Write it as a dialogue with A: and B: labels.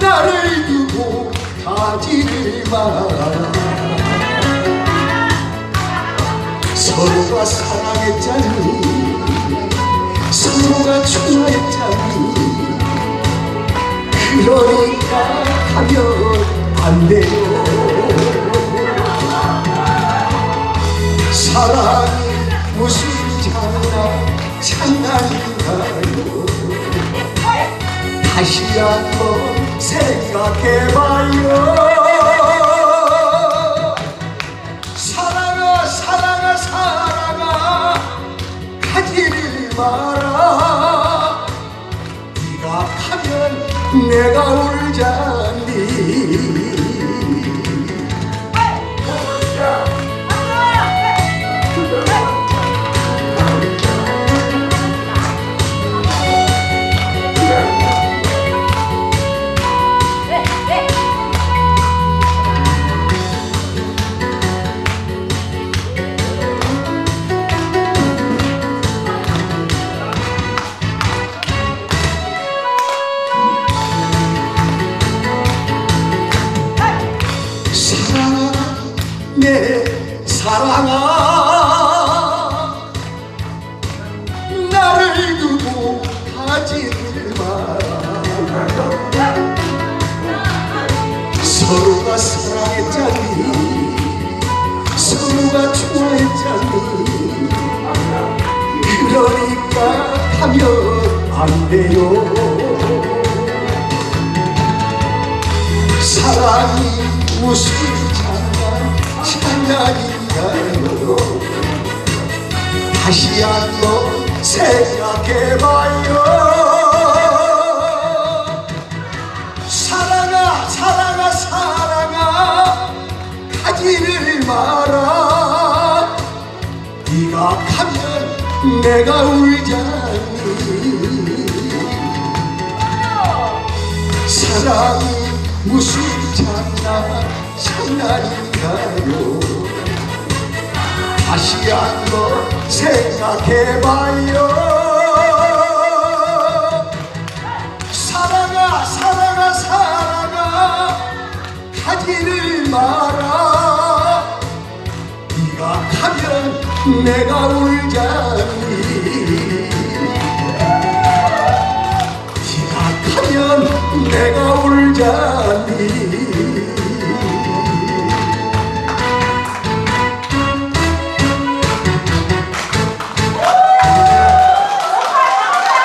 A: 나를 두고 가지를 마라. 서로가 사랑했잖니 서로가 좋아했잖니. 그러니까 하면 안 돼요 다시 생각해봐요. 사랑아 사랑아 사랑아 가지를 마라. 네가 가면 내가 울잖니 사랑아 내 사랑아 나를 두고 가지를 마라. 서로가 사랑했잖니 서로가 좋아했잖니. 그러니까 하면 안 돼요. 사랑이 무슨 다시 한번 생각해봐요. 사랑아 사랑아 사랑아 가지를 마라. 네가 가면 내가 울잖니 사랑이 무슨 장난 장난인가요 다시 한번 생각해봐요. 사랑아 사랑아 사랑아 가지를 마라. 네가 가면 내가 울자니. 네가 가면 내가 울자니.